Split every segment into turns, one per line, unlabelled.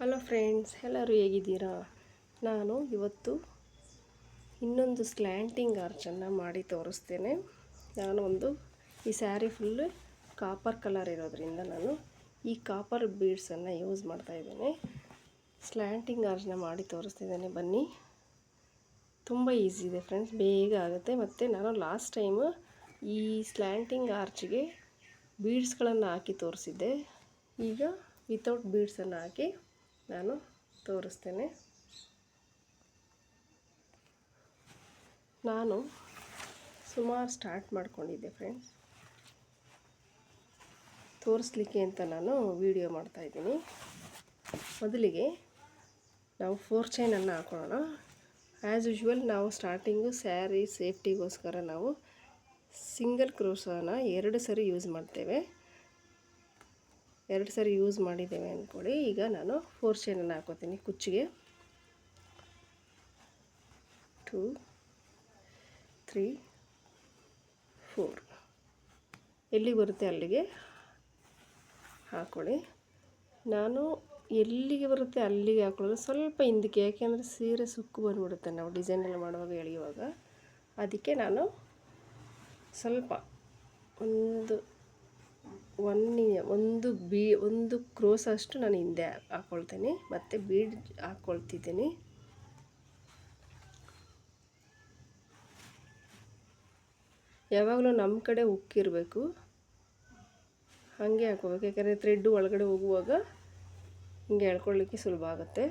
Hello friends, ಎಲ್ಲರೂ ಹೇಗಿದ್ದೀರಾ? ನಾನು ಇವತ್ತು ಇನ್ನೊಂದು ಸ್ಲ್ಯಾಂಟಿಂಗ್ ಆರ್ಚನ್ನು ಮಾಡಿ ತೋರಿಸ್ತೇನೆ. ನಾನು ಒಂದು, ಈ ಸ್ಯಾರಿ ಫುಲ್ಲು ಕಾಪರ್ ಕಲರ್ ಇರೋದ್ರಿಂದ ನಾನು ಈ ಕಾಪರ್ ಬೀಡ್ಸನ್ನು ಯೂಸ್ ಮಾಡ್ತಾಯಿದ್ದೇನೆ ಸ್ಲ್ಯಾಂಟಿಂಗ್ ಆರ್ಚನ್ನ ಮಾಡಿ ತೋರಿಸ್ತಿದ್ದೇನೆ, ಬನ್ನಿ. ತುಂಬ ಈಸಿ ಇದೆ ಫ್ರೆಂಡ್ಸ್, ಬೇಗ ಆಗುತ್ತೆ. ಮತ್ತು ನಾನು ಲಾಸ್ಟ್ ಟೈಮು ಈ ಸ್ಲ್ಯಾಂಟಿಂಗ್ ಆರ್ಚ್ಗೆ ಬೀಡ್ಸ್ಗಳನ್ನು ಹಾಕಿ ತೋರಿಸಿದ್ದೆ. ಈಗ ವಿತೌಟ್ ಬೀಡ್ಸನ್ನು ಹಾಕಿ ನಾನು ತೋರಿಸ್ತೇನೆ. ನಾನು ಸುಮಾರು ಸ್ಟಾರ್ಟ್ ಮಾಡ್ಕೊಂಡಿದ್ದೆ ಫ್ರೆಂಡ್ಸ್ ತೋರಿಸ್ಲಿಕ್ಕೆ ಅಂತ ನಾನು ವಿಡಿಯೋ ಮಾಡ್ತಾಯಿದ್ದೀನಿ ಮೊದಲಿಗೆ ನಾವು ಫೋರ್ ಚೈನನ್ನು ಹಾಕೊಳ್ಳೋಣ. ಆ್ಯಸ್ ಯೂಶ್ವಲ್ ನಾವು ಸ್ಟಾರ್ಟಿಂಗು ಸ್ಯಾರಿ ಸೇಫ್ಟಿಗೋಸ್ಕರ ನಾವು ಸಿಂಗಲ್ ಕ್ರೋಸನ್ನು ಎರಡು ಸರಿ ಯೂಸ್ ಮಾಡ್ತೇವೆ. ಎರಡು ಸರಿ ಯೂಸ್ ಮಾಡಿದ್ದೇವೆ ಅಂದ್ಕೊಳ್ಳಿ. ಈಗ ನಾನು ಫೋರ್ ಚೈನನ್ನು ಹಾಕೋತೀನಿ ಕುಚ್ಚಿಗೆ. ಟೂ ತ್ರೀ ಫೋರ್ ಎಲ್ಲಿ ಬರುತ್ತೆ ಅಲ್ಲಿಗೆ? ಹಾಕೊಳ್ಳಿ. ನಾನು ಎಲ್ಲಿಗೆ ಬರುತ್ತೆ ಅಲ್ಲಿಗೆ ಹಾಕೊಳ್ಳೋದು ಸ್ವಲ್ಪ ಹಿಂದಕ್ಕೆ, ಯಾಕೆಂದರೆ ಸೀರೆ ಸುಕ್ಕು ಬಂದುಬಿಡುತ್ತೆ ನಾವು ಡಿಸೈನ್ ಎಲ್ಲ ಮಾಡುವಾಗ ಎಳೆಯುವಾಗ. ಅದಕ್ಕೆ ನಾನು ಸ್ವಲ್ಪ ಒಂದು ಒನ್ ಒಂದು ಬಿ, ಒಂದು ಕ್ರೋಸ್ ಅಷ್ಟು ನಾನು ಹಿಂದೆ ಹಾಕ್ಕೊಳ್ತೀನಿ ಮತ್ತು ಬೀಡ್ ಹಾಕ್ಕೊಳ್ತಿದ್ದೀನಿ ಯಾವಾಗಲೂ ನಮ್ಮ ಕಡೆ ಉಕ್ಕಿರಬೇಕು ಹಾಗೆ ಹಾಕೋಬೇಕು. ಯಾಕಂದರೆ ಥ್ರೆಡ್ಡು ಒಳಗಡೆ ಹೋಗುವಾಗ ಹಿಂಗೆ ಎಳ್ಕೊಳ್ಳಿಕ್ಕೆ ಸುಲಭ ಆಗುತ್ತೆ.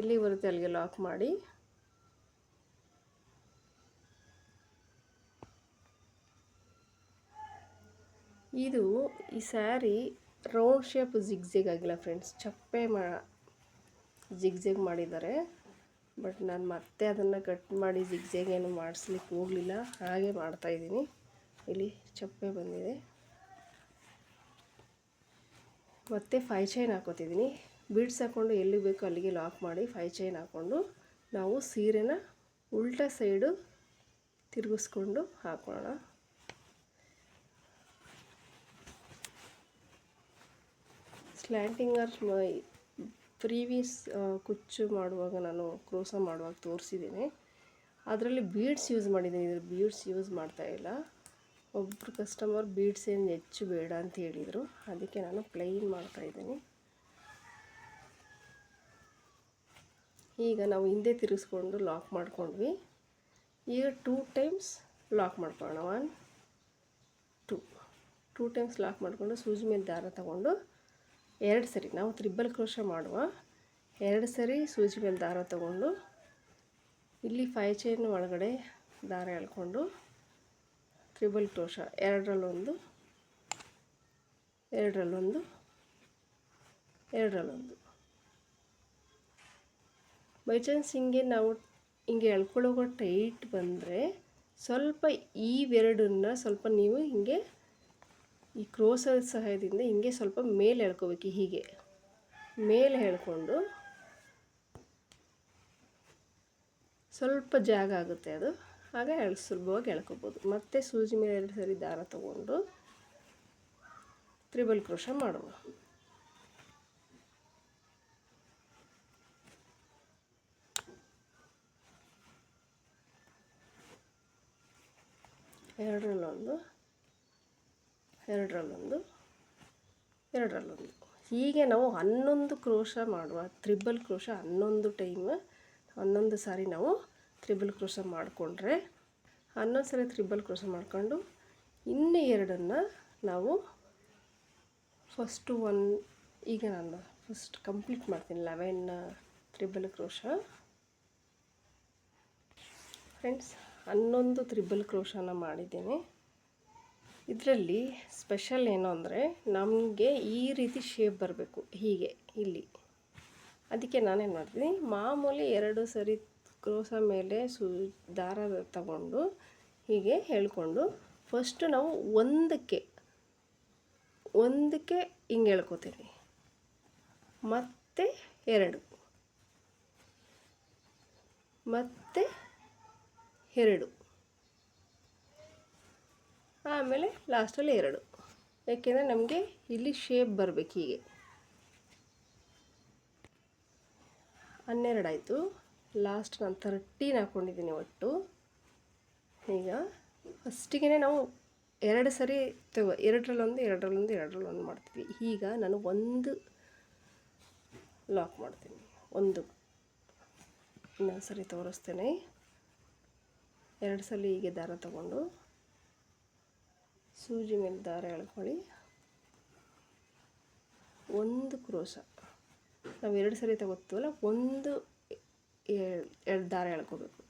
ಎಲ್ಲಿ ಬರುತ್ತೆ ಅಲ್ಲಿಗೆ ಲಾಕ್ ಮಾಡಿ. ಇದು ಈ ಸ್ಯಾರಿ ರೌಂಡ್ ಶೇಪ್ ಜಿಗ್ಜಿಗ್ ಆಗಿಲ್ಲ ಫ್ರೆಂಡ್ಸ್ ಚಪ್ಪೆ ಮಾ ಜಿಗ್ಜಿಗ್ ಮಾಡಿದ್ದಾರೆ. ಬಟ್ ನಾನು ಮತ್ತೆ ಅದನ್ನು ಕಟ್ ಮಾಡಿ ಜಿಗ್ಜೆಗ್ ಏನು ಮಾಡಿಸ್ಲಿಕ್ಕೆ ಹೋಗಲಿಲ್ಲ. ಹಾಗೆ ಮಾಡ್ತಾಯಿದ್ದೀನಿ ಇಲ್ಲಿ ಚಪ್ಪೆ ಬಂದಿದೆ. ಮತ್ತು ಫೈ ಚೈನ್ ಹಾಕೋತಿದ್ದೀನಿ. ಬೀಡ್ಸ್ ಹಾಕ್ಕೊಂಡು ಎಲ್ಲಿ ಬೇಕೋ ಅಲ್ಲಿಗೆ ಲಾಕ್ ಮಾಡಿ ಫೈ ಚೈನ್ ಹಾಕ್ಕೊಂಡು ನಾವು ಸೀರೆನ ಉಲ್ಟಾ ಸೈಡು ತಿರುಗಿಸ್ಕೊಂಡು ಹಾಕೋಣ ಸ್ಲ್ಯಾಂಟಿಂಗ್ ಆರ್ಚ್ ಪ್ರೀವಿಯಸ್ ಕುಚ್ಚು ಮಾಡುವಾಗ ನಾನು ಕ್ರೋಸ ಮಾಡುವಾಗ ತೋರಿಸಿದ್ದೀನಿ. ಅದರಲ್ಲಿ ಬೀಡ್ಸ್ ಯೂಸ್ ಮಾಡಿದ್ದೀನಿ. ಇದ್ರ ಬೀಡ್ಸ್ ಯೂಸ್ ಮಾಡ್ತಾ ಇಲ್ಲ. ಒಬ್ಬರು ಕಸ್ಟಮರ್ ಬೀಡ್ಸ್ ಏನು ಹೆಚ್ಚು ಬೇಡ ಅಂತ ಹೇಳಿದರು. ಅದಕ್ಕೆ ನಾನು ಪ್ಲೈನ್ ಮಾಡ್ತಾಯಿದ್ದೀನಿ ಈಗ ನಾವು ಹಿಂದೆ ತಿರುಗಿಸ್ಕೊಂಡು ಲಾಕ್ ಮಾಡ್ಕೊಂಡ್ವಿ. ಈಗ ಟೂ ಟೈಮ್ಸ್ ಲಾಕ್ ಮಾಡ್ಕೊಳ್ಳೋಣ. One two two times lock ಮಾಡಿಕೊಂಡು ಸೂಜಿ ಮೇಲೆ ದಾರ ತಗೊಂಡು ಎರಡು ಸರಿ, ನಾವು ತ್ರಿಬಲ್ ಕ್ರೋಶ ಮಾಡುವ ಎರಡು ಸರಿ ಸೂಜಿ ಮೇಲೆ ದಾರ ತಗೊಂಡು, ಇಲ್ಲಿ ಫೈ ಚೈನ್ ಒಳಗಡೆ ದಾರ ಎಳ್ಕೊಂಡು ತ್ರಿಬಲ್ ಕ್ರೋಶ, ಎರಡರಲ್ಲೊಂದು ಎರಡರಲ್ಲೊಂದು ಎರಡರಲ್ಲೊಂದು. ಬೈ ಚಾನ್ಸ್ ಹಿಂಗೆ ನಾವು ಹಿಂಗೆ ಎಳ್ಕೊಳ್ಳೋಗೋ ಟೈಟ್ ಬಂದರೆ ಸ್ವಲ್ಪ ಈ ಎರಡನ್ನ ಸ್ವಲ್ಪ ನೀವು ಹಿಂಗೆ ಈ ಕ್ರೋಸರ್ ಸಹಾಯದಿಂದ ಹಿಂಗೆ ಸ್ವಲ್ಪ ಮೇಲೆ ಎಳ್ಕೋಬೇಕು, ಹೀಗೆ. ಮೇಲೆ ಎಳ್ಕೊಂಡು ಸ್ವಲ್ಪ ಜಾಗ ಆಗುತ್ತೆ ಅದು. ಆಗ ಎಳ್ ಸುಲಭವಾಗಿ ಎಳ್ಕೊಬೋದು. ಮತ್ತು ಸೂಜಿ ಮೇಲೆ ಎರಡು ಸರಿ ದಾರ ತಗೊಂಡು ತ್ರಿಬಲ್ ಕ್ರೋಶ ಮಾಡುವ ಎರಡರಲ್ಲೊಂದು ಎರಡರಲ್ಲೊಂದು ಎರಡರಲ್ಲೊಂದು. ಹೀಗೆ ನಾವು ಹನ್ನೊಂದು ಕ್ರೋಶ ಮಾಡುವ, ತ್ರಿಬಲ್ ಕ್ರೋಶ ಹನ್ನೊಂದು ಟೈಮ್ ಹನ್ನೊಂದು ಸಾರಿ ನಾವು ತ್ರಿಬಲ್ ಕ್ರೋಶ ಮಾಡಿಕೊಂಡ್ರೆ, ಹನ್ನೊಂದು ಸಾರಿ ತ್ರಿಬಲ್ ಕ್ರೋಶ ಮಾಡಿಕೊಂಡು ಇನ್ನು ಎರಡನ್ನು ನಾವು ಫಸ್ಟು ಒನ್ ಈಗ ನಾನು ಫಸ್ಟ್ ಕಂಪ್ಲೀಟ್ ಮಾಡ್ತೀನಿ ಲೆವೆನ್ ತ್ರಿಬಲ್ ಕ್ರೋಶ. ಫ್ರೆಂಡ್ಸ್ ಹನ್ನೊಂದು ತ್ರಿಬಲ್ ಕ್ರೋಶನ ಮಾಡಿದ್ದೇನೆ. ಇದರಲ್ಲಿ ಸ್ಪೆಷಲ್ ಏನು ಅಂದರೆ ನಮಗೆ ಈ ರೀತಿ ಶೇಪ್ ಬರಬೇಕು, ಹೀಗೆ, ಇಲ್ಲಿ. ಅದಕ್ಕೆ ನಾನೇನು ಮಾಡ್ತೀನಿ, ಮಾಮೂಲಿ ಎರಡು ಸರಿ ಕ್ರೋಸ ಮೇಲೆ ಸು, ದಾರ ತಗೊಂಡು ಹೀಗೆ ಹೇಳ್ಕೊಂಡು ಫಸ್ಟು ನಾವು ಒಂದಕ್ಕೆ ಒಂದಕ್ಕೆ ಹಿಂಗೆ ಹೇಳ್ಕೊತೀನಿ. ಮತ್ತೆ ಎರಡು. ಮತ್ತೆ ಎರಡು. ಆಮೇಲೆ ಲಾಸ್ಟಲ್ಲಿ ಎರಡು. ಯಾಕೆಂದರೆ ನಮಗೆ ಇಲ್ಲಿ ಶೇಪ್ ಬರಬೇಕು ಹೀಗೆ. ಹನ್ನೆರಡಾಯಿತು ಲಾಸ್ಟ್ ನಾನು ತರ್ಟೀನ್ ಹಾಕ್ಕೊಂಡಿದ್ದೀನಿ ಒಟ್ಟು. ಈಗ ಫಸ್ಟಿಗೆ ನಾವು ಎರಡು ಸರಿ ತಗೋ, ಎರಡರಲ್ಲೊಂದು ಎರಡರಲ್ಲೊಂದು ಎರಡರಲ್ಲೊಂದು ಮಾಡ್ತೀವಿ. ಈಗ ನಾನು ಒಂದು ಲಾಕ್ ಮಾಡ್ತೀನಿ. ಒಂದು. ಇನ್ನೊಂದು ಸರಿ ತೋರಿಸ್ತೇನೆ. ಎರಡು ಸಲ ಹೀಗೆ ದಾರ ತಗೊಂಡು. ಸೂಜಿ ಮೇಲೆ ದಾರ ಎಳ್ಕೊಳ್ಳಿ ಒಂದು ಕ್ರೋಶ. ನಾವು ಎರಡು ಸರಿ ತಗೋತೀವಲ್ಲ, ಒಂದು ಎರಡು ದಾರ ಎಳ್ಕೋಬೇಕು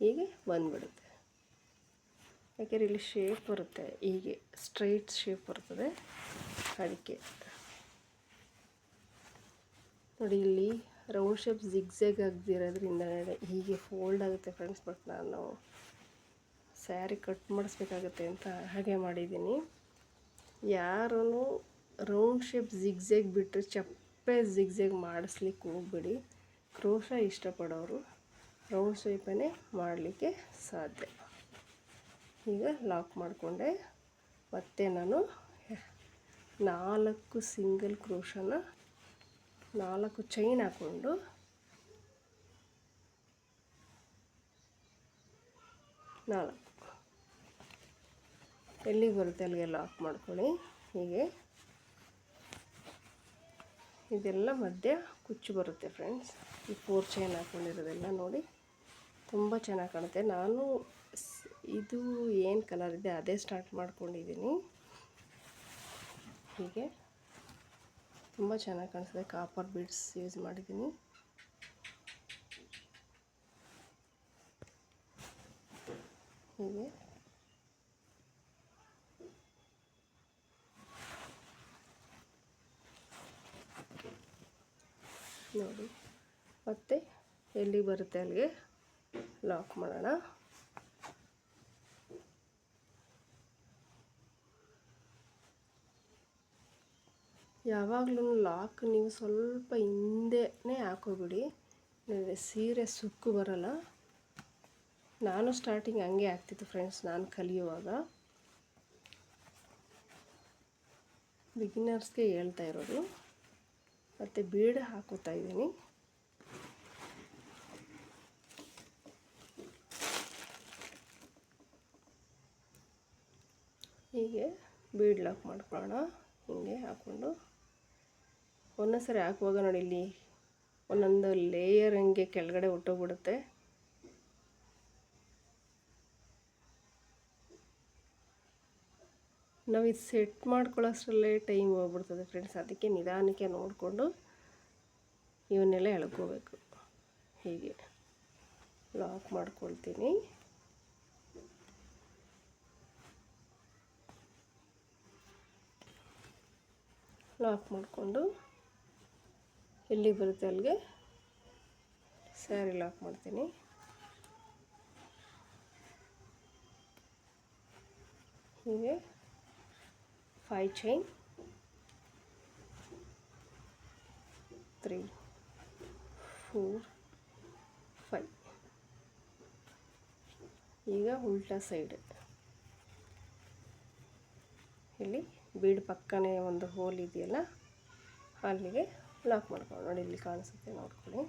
ಹೀಗೆ ಬಂದ್ಬಿಡುತ್ತೆ. ಯಾಕೆಂದರೆ ಇಲ್ಲಿ ಶೇಪ್ ಬರುತ್ತೆ. ಹೀಗೆ ಸ್ಟ್ರೈಟ್ ಶೇಪ್ ಬರ್ತದೆ. ಅದಕ್ಕೆ. ನೋಡಿ, ಇಲ್ಲಿ ರೌಂಡ್ ಶೇಪ್ ಜಿಗ್ಜೆಗ್ ಆಗದಿರೋದ್ರಿಂದ ಹೀಗೆ ಫೋಲ್ಡ್ ಆಗುತ್ತೆ ಫ್ರೆಂಡ್ಸ್ ಬಟ್ ನಾನು ಸ್ಯಾರಿ ಕಟ್ ಮಾಡಿಸ್ಬೇಕಾಗತ್ತೆ ಅಂತ ಹಾಗೆ ಮಾಡಿದ್ದೀನಿ. ಯಾರೂ ರೌಂಡ್ ಶೇಪ್ ಜಿಗ್ಜಾಗ್ ಬಿಟ್ಟರೆ ಚಪ್ಪೆ ಜಿಗ್ಜಾಗ್ ಮಾಡಿಸ್ಲಿಕ್ಕೆ ಹೋಗ್ಬಿಡಿ. ಕ್ರೋಶ ಇಷ್ಟಪಡೋರು ರೌಂಡ್ ಶೇಪನ್ನೇ ಮಾಡಲಿಕ್ಕೆ ಸಾಧ್ಯ. ಈಗ ಲಾಕ್ ಮಾಡಿಕೊಂಡೆ. ಮತ್ತೆ ನಾನು ನಾಲ್ಕು ಸಿಂಗಲ್ ಕ್ರೋಶನ ನಾಲ್ಕು ಚೈನ್ ಹಾಕ್ಕೊಂಡು ನಾಲ್ಕು ಎಲ್ಲಿಗೆ ಬರುತ್ತೆ ಅಲ್ಲಿಗೆ ಲಾಕ್ ಮಾಡ್ಕೊಳ್ಳಿ. ಹೀಗೆ. ಇದೆಲ್ಲ ಮಧ್ಯ ಕುಚ್ಚು ಬರುತ್ತೆ ಫ್ರೆಂಡ್ಸ್. ಈ ಫೋರ್ ಚೈನ್ ಹಾಕ್ಕೊಂಡಿರೋದೆಲ್ಲ ನೋಡಿ ತುಂಬ ಚೆನ್ನಾಗಿ ಕಾಣುತ್ತೆ. ನಾನು ಇದು ಏನು ಕಲರ್ ಇದೆ ಅದೇ ಸ್ಟಾರ್ಟ್ ಮಾಡ್ಕೊಂಡಿದ್ದೀನಿ. ಹೀಗೆ. ತುಂಬ ಚೆನ್ನಾಗಿ ಕಾಣಿಸ್ತದೆ. ಕಾಪರ್ ಬೀಡ್ಸ್ ಯೂಸ್ ಮಾಡಿದ್ದೀನಿ. ಹೀಗೆ. ನೋಡಿ. ಮತ್ತು ಎಲ್ಲಿ ಬರುತ್ತೆ ಅಲ್ಲಿಗೆ? ಲಾಕ್ ಮಾಡೋಣ. ಯಾವಾಗಲೂ ಲಾಕ್ ನೀವು ಸ್ವಲ್ಪ ಹಿಂದೆನೇ ಹಾಕೋಬಿಡಿ. ಸೀರೆ ಸುಕ್ಕು ಬರಲ್ಲ. ನಾನು ಸ್ಟಾರ್ಟಿಂಗ್ ಹಂಗೆ ಆಗ್ತಿತ್ತು ಫ್ರೆಂಡ್ಸ್ ನಾನು ಕಲಿಯುವಾಗ. ಬಿಗಿನರ್ಸ್ಗೆ ಹೇಳ್ತಾ ಇರೋದು. ಮತ್ತು ಬೀಡ ಹಾಕೋತಾ ಇದ್ದೀನಿ. ಹೀಗೆ ಬೀಡ್ ಲಾಕ್ ಮಾಡ್ಕೊಳ್ಳೋಣ. ಹೀಗೆ ಹಾಕ್ಕೊಂಡು ಒಂದೊಂದು ಸರಿ ಹಾಕುವಾಗ ನೋಡಿ ಇಲ್ಲಿ ಒಂದೊಂದು ಲೇಯರ್ ಹಂಗೆ ಕೆಳಗಡೆ ಹೊಟ್ಟೋಗ್ಬಿಡುತ್ತೆ. ನಾವು ಇದು ಸೆಟ್ ಮಾಡ್ಕೊಳ್ಳೋಷ್ಟರಲ್ಲೇ ಟೈಮ್ ಹೋಗ್ಬಿಡ್ತದೆ ಫ್ರೆಂಡ್ಸ್ ಅದಕ್ಕೆ ನಿಧಾನಕ್ಕೆ ನೋಡಿಕೊಂಡು ಇವನ್ನೆಲ್ಲ ಎಳ್ಕೋಬೇಕು. ಹೀಗೆ ಲಾಕ್ ಮಾಡ್ಕೊಳ್ತೀನಿ. ಲಾಕ್ ಮಾಡಿಕೊಂಡು ಎಲ್ಲಿ ಬರುತ್ತೆ ಅಲ್ಲಿಗೆ ಸ್ಯಾರಿ ಲಾಕ್ ಮಾಡ್ತೀನಿ. ಹೀಗೆ. Five chain three four five ಈಗ ಉಲ್ಟಾ ಸೈಡ್ ಇಲ್ಲಿ ಬೀಡ್ ಪಕ್ಕನೇ ಒಂದು ಹೋಲ್ ಇದೆಯಲ್ಲ, ಅಲ್ಲಿಗೆ ಲಾಕ್ ಮಾಡ್ಕೊಂಡು ನೋಡಿ ಇಲ್ಲಿ ಕಾಣಿಸುತ್ತೆ ನೋಡ್ಕೊಳ್ಳಿ.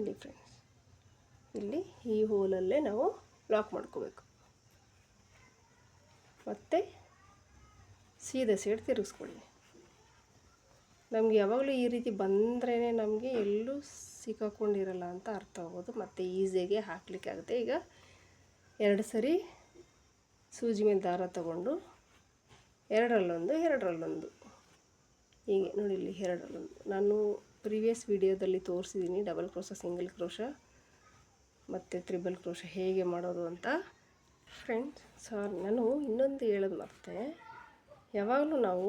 ಇಲ್ಲಿ ಫ್ರೆಂಡ್ಸ್ ಇಲ್ಲಿ ಈ ಹೋಲಲ್ಲೇ ನಾವು ಲಾಕ್ ಮಾಡ್ಕೋಬೇಕು. ಮತ್ತು ಸೀದಾ ಸೈಡ್ ತಿರುಗಿಸ್ಕೊಳ್ಳಿ. ನಮಗೆ ಯಾವಾಗಲೂ ಈ ರೀತಿ ಬಂದ್ರೇ ನಮಗೆ ಎಲ್ಲೂ ಸಿಕ್ಕಾಕೊಂಡಿರಲ್ಲ ಅಂತ ಅರ್ಥ ಆಗೋದು. ಮತ್ತು ಈಸಿಯಾಗಿ ಹಾಕಲಿಕ್ಕೆ ಆಗುತ್ತೆ. ಈಗ ಎರಡು ಸರಿ ಸೂಜಿ ಮೇಲೆ ದಾರ ತಗೊಂಡು ಎರಡರಲ್ಲೊಂದು ಎರಡರಲ್ಲೊಂದು. ಹೀಗೆ ನೋಡಿ ಇಲ್ಲಿ ಎರಡರಲ್ಲೊಂದು. ನಾನು ಪ್ರೀವಿಯಸ್ ವಿಡಿಯೋದಲ್ಲಿ ತೋರಿಸಿದ್ದೀನಿ ಡಬಲ್ ಕ್ರೋಶ, ಸಿಂಗಲ್ ಕ್ರೋಶ ಮತ್ತು ತ್ರಿಬಲ್ ಕ್ರೋಶ ಹೇಗೆ ಮಾಡೋದು ಅಂತ. ಫ್ರೆಂಡ್ಸ್ ಸೊ ನಾನು ಇನ್ನೊಂದು ಹೇಳೋದು ಮತ್ತೆ. ಯಾವಾಗಲೂ ನಾವು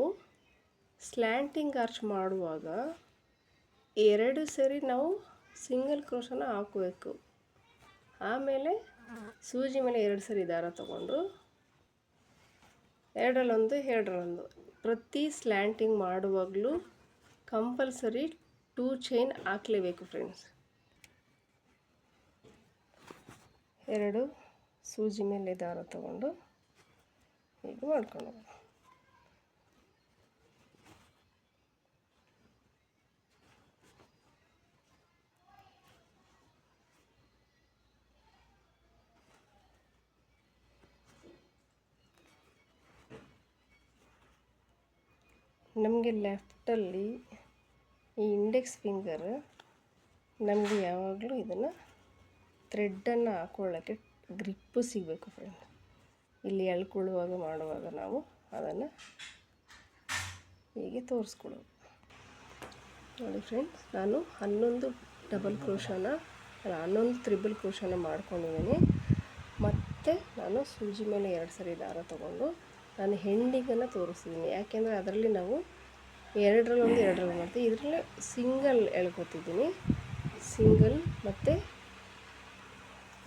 ಸ್ಲ್ಯಾಂಟಿಂಗ್ ಆರ್ಚ್ ಮಾಡುವಾಗ ಎರಡು ಸರಿ ನಾವು ಸಿಂಗಲ್ ಕ್ರೋಶನ ಹಾಕಬೇಕು. ಆಮೇಲೆ ಸೂಜಿ ಮೇಲೆ ಎರಡು ಸರಿ ದಾರ ತಗೊಂಡು ಎರಡರಲ್ಲೊಂದು ಎರಡರಲ್ಲೊಂದು. ಪ್ರತಿ ಸ್ಲ್ಯಾಂಟಿಂಗ್ ಮಾಡುವಾಗಲೂ ಕಂಪಲ್ಸರಿ ಟೂ ಚೈನ್ ಹಾಕಲೇಬೇಕು ಫ್ರೆಂಡ್ಸ್ ಎರಡು ಸೂಜಿ ಮೇಲೆ ದಾರ ತಗೊಂಡು ಹೀಗೆ ಮಾಡ್ಕೊಂಡು. ನಮಗೆ ಲೆಫ್ಟಲ್ಲಿ ಈ ಇಂಡೆಕ್ಸ್ ಫಿಂಗರ್ ನಮಗೆ ಯಾವಾಗಲೂ ಇದನ್ನು ಥ್ರೆಡ್ಡನ್ನು ಹಾಕೊಳ್ಳೋಕ್ಕೆ ಗ್ರಿಪ್ಪು ಸಿಗಬೇಕು ಫ್ರೆಂಡ್ ಇಲ್ಲಿ ಎಳ್ಕೊಳ್ಳುವಾಗ ಮಾಡುವಾಗ ನಾವು ಅದನ್ನು ಹೀಗೆ ತೋರಿಸ್ಕೊಳ್ಳೋದು. ನೋಡಿ ಫ್ರೆಂಡ್ಸ್ ನಾನು ಹನ್ನೊಂದು ಡಬಲ್ ಕ್ರೋಶನ ಅಲ್ಲ ಹನ್ನೊಂದು ತ್ರಿಬಲ್ ಕ್ರೋಶನ ಮಾಡ್ಕೊಂಡಿದ್ದೀನಿ. ಮತ್ತು ನಾನು ಸೂಜಿ ಮೇಲೆ ಎರಡು ಸರಿ ದಾರ ತೊಗೊಂಡು ನಾನು ಹೆಂಡಿಗನ್ನು ತೋರಿಸ್ತಿದ್ದೀನಿ ಯಾಕೆಂದರೆ ಅದರಲ್ಲಿ ನಾವು ಎರಡರಲ್ಲಿ ಒಂದು ಎರಡರಲ್ಲಿ ಮಾಡ್ತೀವಿ ಇದರಲ್ಲಿ ಸಿಂಗಲ್ ಎಳ್ಕೊತಿದ್ದೀನಿ. ಸಿಂಗಲ್ ಮತ್ತು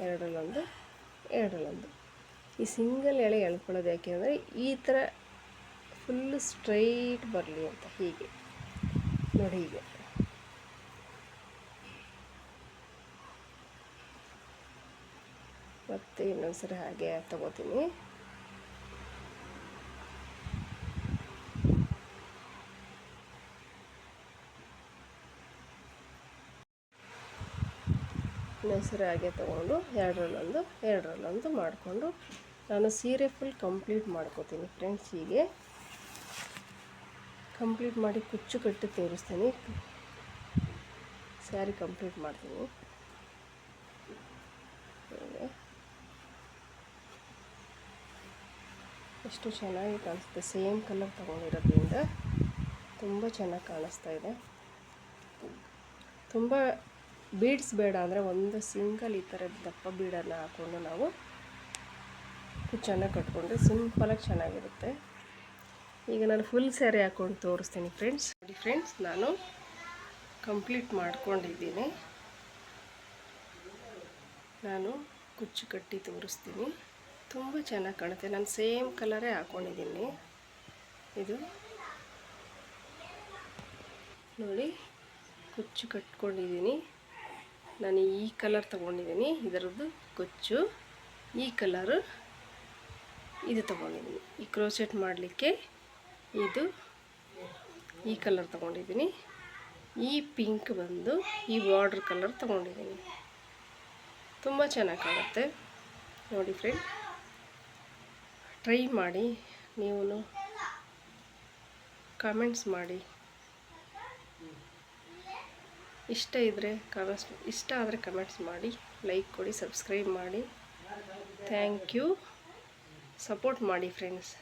ಎರಡರಲ್ಲೊಂದು ಎರಡರಲ್ಲೊಂದು. ಈ ಸಿಂಗಲ್ ಎಳೆ ಎಳ್ಕೊಳ್ಳೋದು ಯಾಕೆ ಅಂದರೆ ಈ ಥರ ಫುಲ್ ಸ್ಟ್ರೈಟ್ ಬರಲಿ ಅಂತ ಹೀಗೆ. ನೋಡಿ ಹೀಗೆ. ಮತ್ತು ಇನ್ನೊಂದ್ಸರಿ ಹಾಗೆ ತಗೋತೀನಿ. ಇನ್ನೊಂದ್ಸರಿ ಹಾಗೆ ತೊಗೊಂಡು ಎರಡರಲ್ಲೊಂದು ಎರಡರಲ್ಲೊಂದು ಮಾಡಿಕೊಂಡು ನಾನು ಸೀರೆ ಫುಲ್ ಕಂಪ್ಲೀಟ್ ಮಾಡ್ಕೋತೀನಿ ಫ್ರೆಂಡ್ಸ್ ಹೀಗೆ. ಕಂಪ್ಲೀಟ್ ಮಾಡಿ ಕುಚ್ಚು ಕಟ್ಟಿ ತೋರಿಸ್ತೀನಿ. ಸ್ಯಾರಿ ಕಂಪ್ಲೀಟ್ ಮಾಡ್ತೀನಿ. ಎಷ್ಟು ಚೆನ್ನಾಗಿ ಕಾಣಿಸುತ್ತೆ. ಸೇಮ್ ಕಲರ್ ತೊಗೊಂಡಿರೋದ್ರಿಂದ ತುಂಬ ಚೆನ್ನಾಗಿ ಕಾಣಿಸ್ತಾ ಇದೆ. ತುಂಬ ಬೀಡ್ಸ್ ಬೇಡ ಅಂದರೆ ಒಂದು ಸಿಂಗಲ್ ಈ ಥರದ ದಪ್ಪ ಬೀಡನ್ನು ಹಾಕ್ಕೊಂಡು ನಾವು ಚೆನ್ನಾಗಿ ಕಟ್ಕೊಂಡ್ರೆ ಸಿಂಪಲಾಗಿ ಚೆನ್ನಾಗಿರುತ್ತೆ. ಈಗ ನಾನು ಫುಲ್ ಸ್ಯಾರಿ ಹಾಕ್ಕೊಂಡು ತೋರಿಸ್ತೀನಿ ಫ್ರೆಂಡ್ಸ್. ನೋಡಿ ಫ್ರೆಂಡ್ಸ್, ನಾನು ಕಂಪ್ಲೀಟ್ ಮಾಡ್ಕೊಂಡಿದ್ದೀನಿ. ನಾನು ಕುಚ್ಚು ಕಟ್ಟಿ ತೋರಿಸ್ತೀನಿ. ತುಂಬ ಚೆನ್ನಾಗಿ ಕಾಣುತ್ತೆ. ನಾನು ಸೇಮ್ ಕಲರೇ ಹಾಕ್ಕೊಂಡಿದ್ದೀನಿ ಇದು ನೋಡಿ, ಕುಚ್ಚು ಕಟ್ಕೊಂಡಿದ್ದೀನಿ. ನಾನು ಈ ಕಲರ್ ತೊಗೊಂಡಿದ್ದೀನಿ, ಇದರದ್ದು ಕೊಚ್ಚು ಈ ಕಲರು ಇದು ತೊಗೊಂಡಿದ್ದೀನಿ. ಈ ಕ್ರೋಸೆಟ್ ಮಾಡಲಿಕ್ಕೆ ಇದು ಈ ಕಲರ್ ತೊಗೊಂಡಿದ್ದೀನಿ. ಈ ಪಿಂಕ್ ಬಂದು ಈ ಬಾರ್ಡ್ರ್ ಕಲರ್ ತೊಗೊಂಡಿದ್ದೀನಿ. ತುಂಬ ಚೆನ್ನಾಗಿ ಕಾಣುತ್ತೆ. ನೋಡಿ ಫ್ರೆಂಡ್ ಟ್ರೈ ಮಾಡಿ ನೀವು ಕಾಮೆಂಟ್ಸ್ ಮಾಡಿ. ಇಷ್ಟ ಇದ್ದರೆ ಕಮೆಂಟ್ಸ್ ಇಷ್ಟ ಆದರೆ ಕಮೆಂಟ್ಸ್ ಮಾಡಿ ಲೈಕ್ ಕೊಡಿ ಸಬ್ಸ್ಕ್ರೈಬ್ ಮಾಡಿ. ಥ್ಯಾಂಕ್ ಯು ಸಪೋರ್ಟ್ ಮಾಡಿ ಫ್ರೆಂಡ್ಸ್